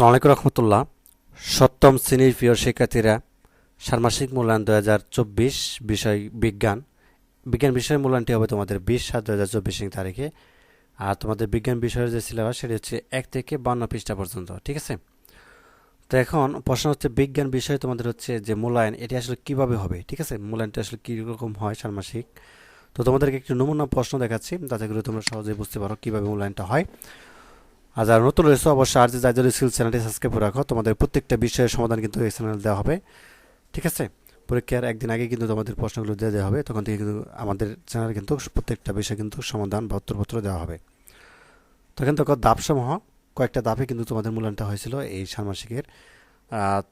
সালামালাইকুম রহমতুল্লাহ। সপ্তম শ্রেণির প্রিয় শিক্ষার্থীরা ষান্মাসিক মূল্যায়ন দু হাজার চব্বিশ বিষয় বিজ্ঞান। বিজ্ঞান বিষয়ের মূল্যায়নটি হবে তোমাদের বিশ সাত দু হাজার চব্বিশ তারিখে। আর তোমাদের বিজ্ঞান বিষয়ের যে সিলেবাস, সেটি হচ্ছে এক থেকে বান্ন পৃষ্ঠা পর্যন্ত, ঠিক আছে? তো এখন প্রশ্ন হচ্ছে, বিজ্ঞান বিষয়ে তোমাদের হচ্ছে যে মূল্যায়ন, এটি আসলে কীভাবে হবে, ঠিক আছে? মূল্যায়নটা আসলে কীরকম হয় ষান্মাসিক তো তোমাদেরকে একটু নমুনা প্রশ্ন দেখাচ্ছি, যাতে করে তোমরা সহজেই বুঝতে পারো কীভাবে মূল্যায়নটা হয়। আর যারা নতুন রয়েছে, অবশ্যই আর যে জাইজল স্কিল চ্যানেলটি সাবস্ক্রাইব করে রাখো। তোমাদের প্রত্যেকটা বিষয়ের সমাধান কিন্তু এই চ্যানেল দেওয়া হবে। ঠিক আছে? পরীক্ষার একদিন আগে কিন্তু তোমাদের প্রশ্নগুলো দিয়ে দেওয়া হবে। তখন থেকে কিন্তু আমাদের চ্যানেলে কিন্তু প্রত্যেকটা বিষয় কিন্তু সমাধান বা উত্তরপত্র দেওয়া হবে। তখন তখন দাপসমূহ কয়েকটা দাপে কিন্তু তোমাদের মূল্যায়নটা হয়েছিল এই ষান্মাসিকের।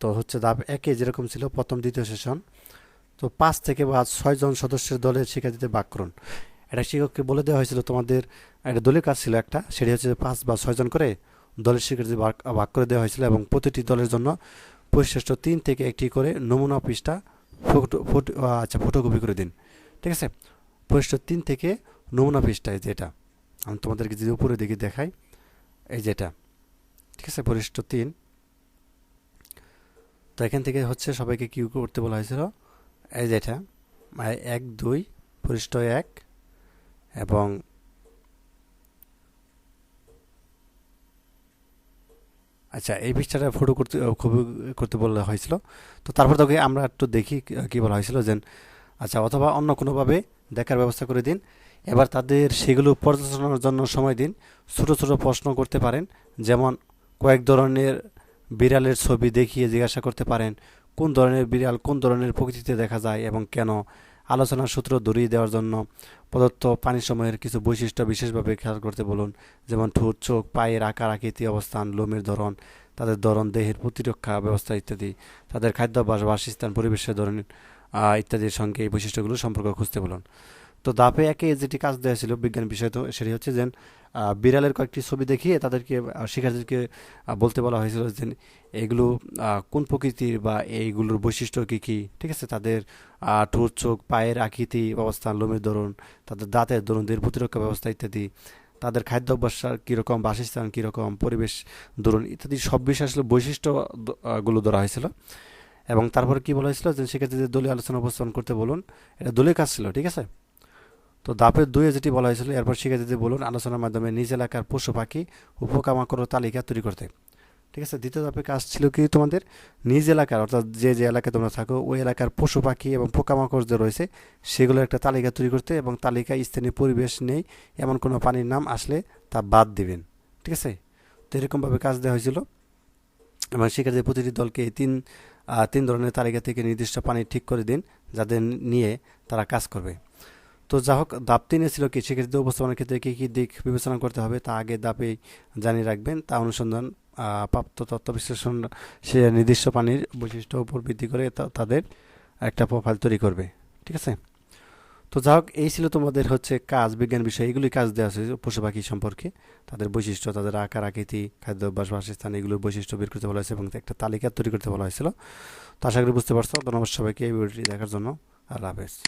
তো হচ্ছে দাপ একে যেরকম ছিল, প্রথম, দ্বিতীয় সেশন। তো পাঁচ থেকে বা ছয়জন সদস্যের দলের শিক্ষার্থীদের বাক্যরণ। এটা শিক্ষককে বলে দেওয়া হয়েছিল, তোমাদের একটা দলের কাজ ছিল একটা, সেটি হচ্ছে পাঁচ বা ছয়জন করে দলের শিক্ষার্থী ভাগ করে দেওয়া হয়েছিল এবং প্রতিটি দলের জন্য পরিশ্রেষ্ঠ তিন থেকে একটি করে নমুনা পৃষ্ঠা ফটো ফটো আচ্ছা ফটোকপি করে দিন। ঠিক আছে? পরিশ্রেষ্ঠ তিন থেকে নমুনা পৃষ্ঠা, এই যেটা আমি তোমাদেরকে যদি উপরে দিকে দেখাই, এই যেটা ঠিক আছে? পরিশ্রেষ্ঠ তিন। তো এখান থেকে হচ্ছে সবাইকে কিউ করতে বলা হয়েছিল, এই যেটা এক, দুই পরিষ্ঠ এক। এবং আচ্ছা এই পৃষ্ঠাটা ফটো করতে, খুবই, করতে বলা হয়েছিল। তো তারপর তোকে আমরা একটু দেখি কী বলা হয়েছিল যে আচ্ছা অথবা অন্য কোনোভাবে দেখার ব্যবস্থা করে দিন। এবার তাদের সেগুলো পর্যালোচনার জন্য সময় দিন। ছোট ছোট প্রশ্ন করতে পারেন। যেমন, কয়েক ধরনের বিড়ালের ছবি দেখিয়ে জিজ্ঞাসা করতে পারেন, কোন ধরনের বিড়াল কোন ধরনের প্রকৃতিতে দেখা যায় এবং কেন? আলোচনার সূত্র ধরিয়ে দেওয়ার জন্য প্রদত্ত পানি সময়ের কিছু বৈশিষ্ট্য বিশেষভাবে খেয়াল করতে বলুন। যেমন ঠোঁট, চোখ, পায়ের আকার, আকৃতি, অবস্থান, লোমের ধরন, তাদের ধরন, দেহের প্রতিরক্ষা ব্যবস্থা ইত্যাদি, তাদের খাদ্যাভ্যাস বাসস্থান, পরিবেশের ধরন ইত্যাদির সঙ্গে এই বৈশিষ্ট্যগুলো সম্পর্ক খুঁজতে বলুন। তো দাপে একে যেটি কাজ দেওয়া ছিল বিজ্ঞান বিষয়, তো সেটি হচ্ছে যে বিড়ালের কয়েকটি ছবি দেখিয়ে তাদেরকে শিক্ষার্থীদেরকে বলতে বলা হয়েছিল যে এগুলো কোন প্রকৃতির বা এইগুলোর বৈশিষ্ট্য কী কী? ঠিক আছে, তাদের ঠোঁট, চোখ, পায়ের আকৃতি, অবস্থান, লোমের ধরন, তাদের দাঁতের ধরন দের প্রতিরক্ষা ব্যবস্থা ইত্যাদি, তাদের খাদ্য অভ্যাস কীরকম, বাসস্থান কীরকম, পরিবেশ ধরুন ইত্যাদি সব বিষয় আসলে বৈশিষ্ট্যগুলো ধরা হয়েছিল। এবং তারপরে কি বলা হয়েছিল যে শিক্ষার্থীদের দলীয় আলোচনা উপস্থাপন করতে বলুন, এটা দলীয় কাজ ছিল, ঠিক আছে? তো দাপের দুইয়ে যেটি বলা হয়েছিল। এরপর শিক্ষার্থীদের বলুন, আলোচনার মাধ্যমে নিজ এলাকার পশু পাখি ও পোকামাকড় তালিকা তৈরি করতে। ঠিক আছে, দ্বিতীয় ধাপের কাজ ছিল কি তোমাদের? নিজ এলাকার, অর্থাৎ যে যে এলাকায় তোমরা থাকো, ওই এলাকার পশু পাখি এবং পোকামাকড় যে রয়েছে, সেগুলোর একটা তালিকা তৈরি করতে এবং তালিকায় স্থানীয় পরিবেশ নেই, এমন কোনো পানির নাম আসলে তা বাদ দিবেন। ঠিক আছে? তো এরকমভাবে কাজ দেওয়া হয়েছিল। এবং শিক্ষার্থীদের প্রতিটি দলকে এই তিন তিন ধরনের তালিকা থেকে নির্দিষ্ট পানি ঠিক করে দিন, যাদের নিয়ে তারা কাজ করবে। তো যা হোক দাপ তিনে ছিল কি? শিক্ষার্থীদের উপস্থাপনের ক্ষেত্রে কী কী দিক বিবেচনা করতে হবে তা আগে দাপে জানিয়ে রাখবেন। তা অনুসন্ধান প্রাপ্ত তথ্য বিশ্লেষণ, সে নির্দিষ্ট পানির বৈশিষ্ট্য উপর ভিত্তি করে তাদের একটা প্রোফাইল তৈরি করবে। ঠিক আছে? তো যা হোক, এই ছিল তোমাদের হচ্ছে কাজ, বিজ্ঞান বিষয়। এগুলি কাজ দেওয়া হয়েছে পশু পাখি সম্পর্কে। তাদের বৈশিষ্ট্য, তাদের আকার, আকৃতি, খাদ্য অভ্যাস, বাসস্থান এগুলোর বৈশিষ্ট্য বের করতে বলা হয়েছে এবং একটা তালিকা তৈরি করতে বলা হয়েছিল। তো আশা করি বুঝতে পারছ। ধন্যবাদ সবাইকে এই ভিডিওটি দেখার জন্য। আল্লাহ হাফেজ।